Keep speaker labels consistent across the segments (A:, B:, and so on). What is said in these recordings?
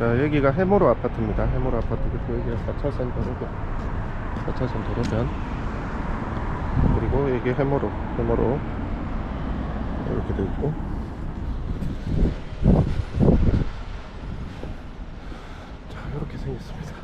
A: 자 여기가 해모로 아파트입니다. 해모로 아파트. 그리고 여기가 4차선 도로고 4차선 도로변 그리고 여기 해모로 해모로. 이렇게 돼 있고 자 이렇게 생겼습니다.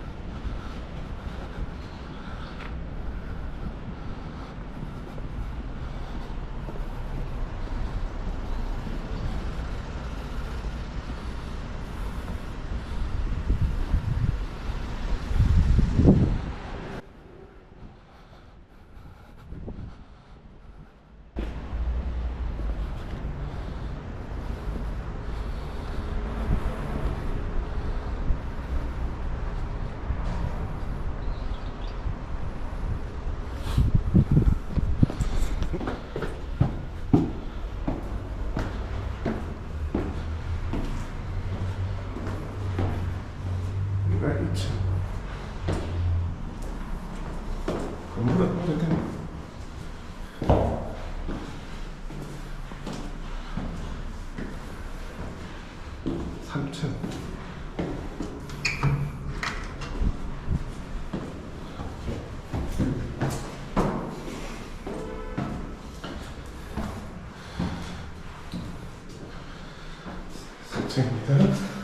A: 여기가 2층 건물은 어쨌든 3층 층입니다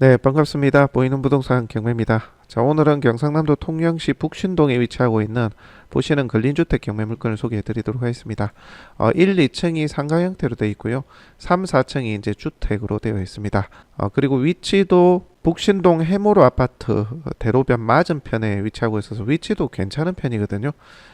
A: 네, 반갑습니다. 보이는 부동산 경매입니다. 자, 오늘은 경상남도 통영시 북신동에 위치하고 있는 보시는 근린주택 경매 물건을 소개해 드리도록 하겠습니다. 어, 1, 2층이 상가 형태로 되어 있고요. 3, 4층이 이제 주택으로 되어 있습니다. 어, 그리고 위치도 북신동 해모로 아파트 대로변 맞은편에 위치하고 있어서 위치도 괜찮은 편이거든요.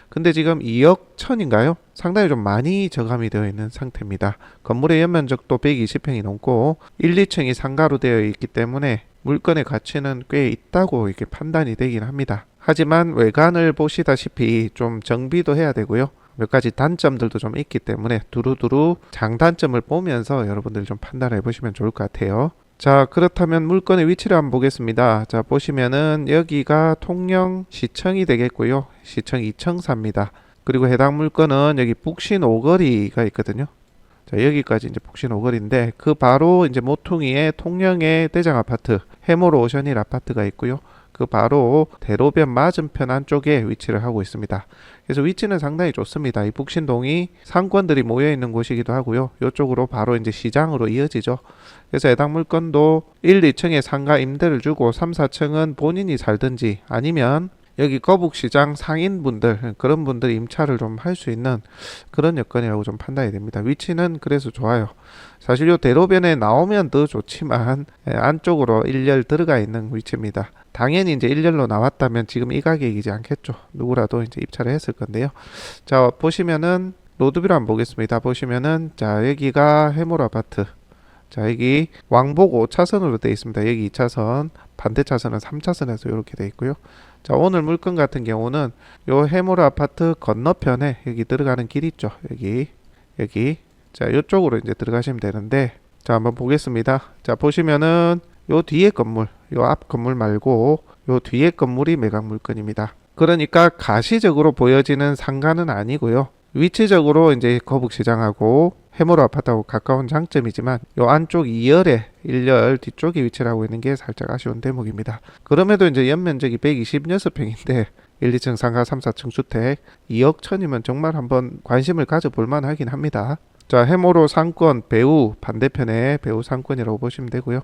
A: 근데 지금 2억 천인가요? 상당히 좀 많이 저감이 되어 있는 상태입니다. 건물의 연면적도 120평이 넘고 1, 2층이 상가로 되어 있기 때문에 물건의 가치는 꽤 있다고 이렇게 판단이 되긴 합니다. 하지만 외관을 보시다시피 좀 정비도 해야 되고요. 몇 가지 단점들도 좀 있기 때문에 두루두루 장단점을 보면서 여러분들 좀 판단해 보시면 좋을 것 같아요. 자, 그렇다면 물건의 위치를 한번 보겠습니다. 자, 보시면은 여기가 통영 시청이 되겠고요. 시청 2청사입니다. 그리고 해당 물건은 여기 북신 오거리가 있거든요. 자, 여기까지 이제 북신 오거리인데 그 바로 이제 모퉁이에 통영의 대장 아파트 해모로 오션힐 아파트가 있고요. 그 바로 대로변 맞은편 안쪽에 위치를 하고 있습니다. 그래서 위치는 상당히 좋습니다. 이 북신동이 상권들이 모여 있는 곳이기도 하고요. 이쪽으로 바로 이제 시장으로 이어지죠. 그래서 해당 물건도 1, 2층에 상가 임대를 주고 3, 4층은 본인이 살든지 아니면 여기 거북시장 상인분들 그런 분들이 임차를 좀 할 수 있는 그런 여건이라고 좀 판단이 됩니다. 위치는 그래서 좋아요. 사실 요 대로변에 나오면 더 좋지만 예, 안쪽으로 일렬 들어가 있는 위치입니다. 당연히 이제 일렬로 나왔다면 지금 이 가격이지 않겠죠. 누구라도 이제 입찰을 했을 건데요. 자 보시면은 로드뷰를 한번 보겠습니다. 보시면은 자 여기가 해몰 아파트. 자 여기 왕복 5차선으로 되어 있습니다. 여기 2차선 반대 차선은 3차선에서 이렇게 되어 있고요. 자 오늘 물건 같은 경우는 요 해몰 아파트 건너편에 여기 들어가는 길 있죠. 여기 여기 자 이쪽으로 이제 들어가시면 되는데 자 한번 보겠습니다. 자 보시면은 요 뒤에 건물 요 앞 건물 말고 요 뒤에 건물이 매각 물건입니다. 그러니까 가시적으로 보여지는 상가는 아니고요. 위치적으로 이제 거북시장하고 해모로 아파트하고 가까운 장점이지만 요 안쪽 2열에 1열 뒤쪽에 위치를 하고 있는 게 살짝 아쉬운 대목입니다. 그럼에도 이제 연면적이 126평인데 1, 2층 상가 3, 4층 주택 2억 천이면 정말 한번 관심을 가져볼 만하긴 합니다. 자 해모로 상권 배우 반대편에 배우 상권이라고 보시면 되고요.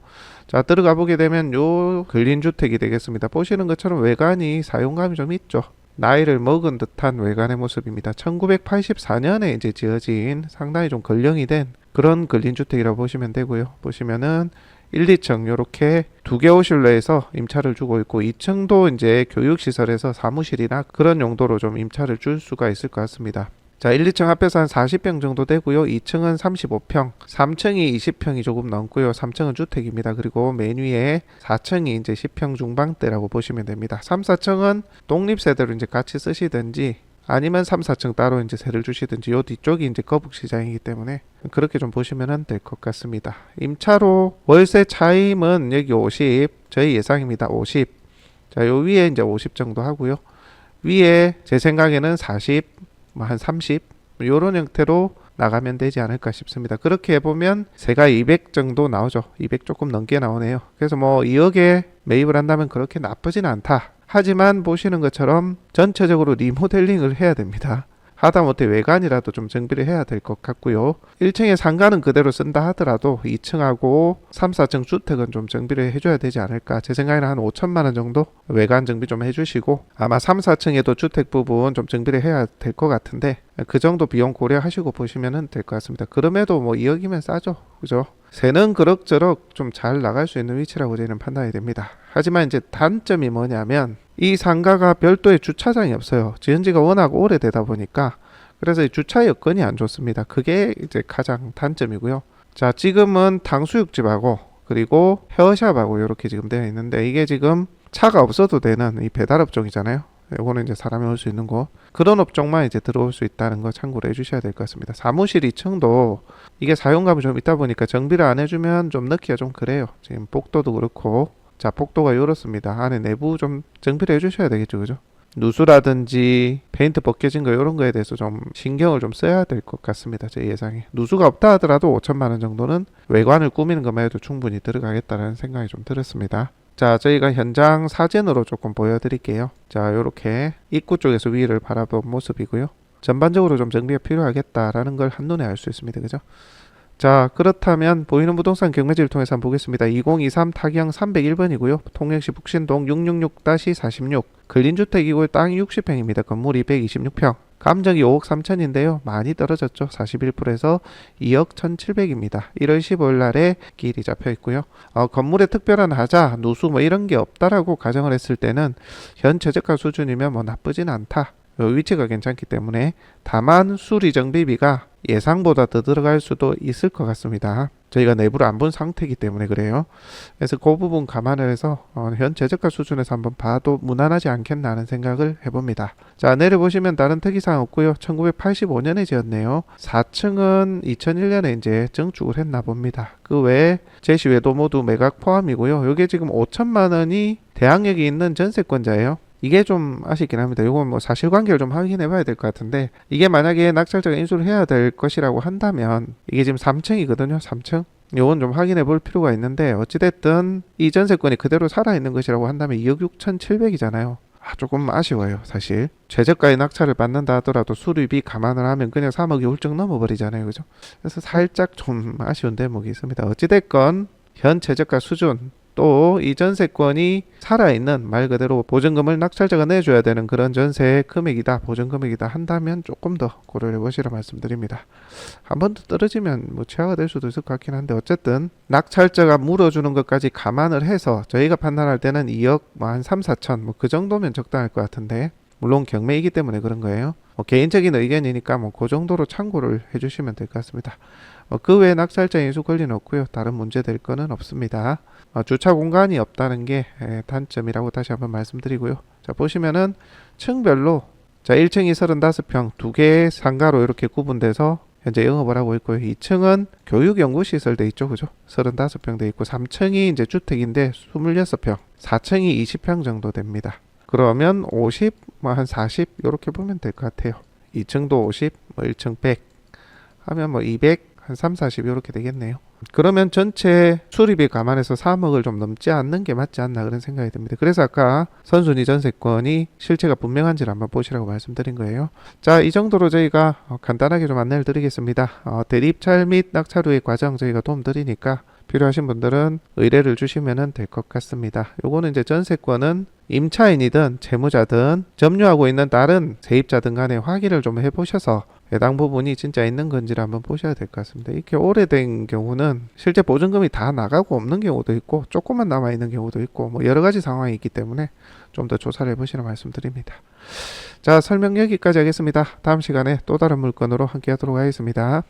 A: 자 들어가 보게 되면 요 근린 주택이 되겠습니다. 보시는 것처럼 외관이 사용감이 좀 있죠. 나이를 먹은 듯한 외관의 모습입니다. 1984년에 이제 지어진 상당히 좀 걸령이 된 그런 근린 주택이라고 보시면 되고요. 보시면은 1, 2층 요렇게 두 개 호실로에서 임차를 주고 있고 2층도 이제 교육시설에서 사무실이나 그런 용도로 좀 임차를 줄 수가 있을 것 같습니다. 자, 1, 2층 합해서 한 40평 정도 되고요. 2층은 35평, 3층이 20평이 조금 넘고요. 3층은 주택입니다. 그리고 맨 위에 4층이 이제 10평 중방대라고 보시면 됩니다. 3, 4층은 독립세대로 이제 같이 쓰시든지 아니면 3, 4층 따로 이제 세를 주시든지 요 뒤쪽이 이제 거북시장이기 때문에 그렇게 좀 보시면 될 것 같습니다. 임차로 월세 차임은 여기 50, 저희 예상입니다. 50. 자, 요 위에 이제 50 정도 하고요. 위에 제 생각에는 40, 뭐 한 30, 요런 형태로 나가면 되지 않을까 싶습니다. 그렇게 해보면 세가 200 정도 나오죠. 200 조금 넘게 나오네요. 그래서 뭐 2억에 매입을 한다면 그렇게 나쁘진 않다. 하지만 보시는 것처럼 전체적으로 리모델링을 해야 됩니다. 하다못해 외관이라도 좀 정비를 해야 될 것 같고요. 1층에 상가는 그대로 쓴다 하더라도 2층하고 3, 4층 주택은 좀 정비를 해줘야 되지 않을까. 제 생각에는 한 5천만 원 정도 외관 정비 좀 해주시고 아마 3, 4층에도 주택 부분 좀 정비를 해야 될 것 같은데 그 정도 비용 고려하시고 보시면 될 것 같습니다. 그럼에도 뭐 2억이면 싸죠. 그죠? 새는 그럭저럭 좀 잘 나갈 수 있는 위치라고 저희는 판단이 됩니다. 하지만 이제 단점이 뭐냐면 이 상가가 별도의 주차장이 없어요. 지은 지가 워낙 오래되다 보니까 그래서 이 주차 여건이 안 좋습니다. 그게 이제 가장 단점이고요. 자, 지금은 탕수육집하고 그리고 헤어샵하고 이렇게 지금 되어 있는데 이게 지금 차가 없어도 되는 이 배달 업종이잖아요. 요거는 이제 사람이 올 수 있는 곳 그런 업종만 이제 들어올 수 있다는 거 참고로 해주셔야 될 것 같습니다. 사무실 2층도 이게 사용감이 좀 있다 보니까 정비를 안 해주면 좀 넣기가 좀 그래요. 지금 복도도 그렇고 자 복도가 이렇습니다. 안에 내부 좀 정비를 해주셔야 되겠죠, 그죠? 누수라든지 페인트 벗겨진 거 이런 거에 대해서 좀 신경을 좀 써야 될 것 같습니다. 제 예상에 누수가 없다 하더라도 5천만 원 정도는 외관을 꾸미는 것만 해도 충분히 들어가겠다라는 생각이 좀 들었습니다. 자, 저희가 현장 사진으로 조금 보여드릴게요. 자, 이렇게 입구 쪽에서 위를 바라본 모습이고요. 전반적으로 좀 정비가 필요하겠다라는 걸 한눈에 알 수 있습니다. 그죠? 자, 그렇다면 보이는 부동산 경매지를 통해서 한번 보겠습니다. 2023 타경 301번이고요. 통영시 북신동 666-46 근린주택이고요. 땅이 60평입니다. 건물이 126평. 감정이 5억 3천인데요. 많이 떨어졌죠. 41%에서 2억 1,700입니다. 1월 15일 날에 길이 잡혀 있고요. 어, 건물에 특별한 하자, 누수 뭐 이런 게 없다라고 가정을 했을 때는 현 최저가 수준이면 뭐 나쁘진 않다. 어, 위치가 괜찮기 때문에 다만 수리 정비비가 예상보다 더 들어갈 수도 있을 것 같습니다. 저희가 내부를 안 본 상태이기 때문에 그래요. 그래서 그 부분 감안을 해서 어, 현 최저가 수준에서 한번 봐도 무난하지 않겠나 하는 생각을 해봅니다. 자 내려보시면 다른 특이사항 없고요. 1985년에 지었네요. 4층은 2001년에 이제 증축을 했나 봅니다. 그 외에 제시 외도 모두 매각 포함이고요. 이게 지금 5천만 원이 대항력이 있는 전세권자예요. 이게 좀 아쉽긴 합니다. 이건 뭐 사실관계를 좀 확인해 봐야 될 것 같은데 이게 만약에 낙찰자가 인수를 해야 될 것이라고 한다면 이게 지금 3층이거든요. 3층. 요건 좀 확인해 볼 필요가 있는데 어찌됐든 이 전세권이 그대로 살아있는 것이라고 한다면 2억 6,700이잖아요. 아, 조금 아쉬워요, 사실. 최저가의 낙찰을 받는다 하더라도 수리비 감안을 하면 그냥 3억이 훌쩍 넘어버리잖아요, 그죠? 그래서 살짝 좀 아쉬운 대목이 있습니다. 어찌됐건 현 최저가 수준 또 이 전세권이 살아있는 말 그대로 보증금을 낙찰자가 내줘야 되는 그런 전세의 금액이다 보증금액이다 한다면 조금 더 고려해 보시라 말씀드립니다. 한 번 더 떨어지면 뭐 최하가 될 수도 있을 것 같긴 한데 어쨌든 낙찰자가 물어주는 것까지 감안을 해서 저희가 판단할 때는 2억 뭐 한 3, 4천 뭐 그 정도면 적당할 것 같은데 물론 경매이기 때문에 그런 거예요. 뭐 개인적인 의견이니까 뭐 그 정도로 참고를 해주시면 될 것 같습니다. 어, 그 외에 낙찰자 인수 권리는 없고요 다른 문제 될 거는 없습니다 어, 주차 공간이 없다는 게 에, 단점이라고 다시 한번 말씀드리고요. 자, 보시면은 층별로 자, 1층이 35평 두 개의 상가로 이렇게 구분돼서 현재 영업을 하고 있고요. 2층은 교육연구시설 돼 있죠. 그죠? 35평 돼 있고 3층이 이제 주택인데 26평, 4층이 20평 정도 됩니다. 그러면 50, 뭐 한 40 이렇게 보면 될 것 같아요. 2층도 50, 뭐 1층 100 하면 뭐 200, 한 3, 40 이렇게 되겠네요. 그러면 전체 수리비 감안해서 3억을 좀 넘지 않는 게 맞지 않나 그런 생각이 듭니다. 그래서 아까 선순위 전세권이 실체가 분명한지를 한번 보시라고 말씀드린 거예요. 자, 이 정도로 저희가 어, 간단하게 좀 안내를 드리겠습니다. 어, 대립찰 및 낙찰 후의 과정 저희가 도움 드리니까 필요하신 분들은 의뢰를 주시면 될 것 같습니다. 요거는 이제 전세권은 임차인이든 채무자든 점유하고 있는 다른 세입자든 간에 확인을 좀 해보셔서 해당 부분이 진짜 있는 건지를 한번 보셔야 될 것 같습니다. 이렇게 오래된 경우는 실제 보증금이 다 나가고 없는 경우도 있고 조금만 남아 있는 경우도 있고 뭐 여러 가지 상황이 있기 때문에 좀 더 조사를 해보시라 말씀드립니다. 자 설명 여기까지 하겠습니다. 다음 시간에 또 다른 물건으로 함께 하도록 하겠습니다.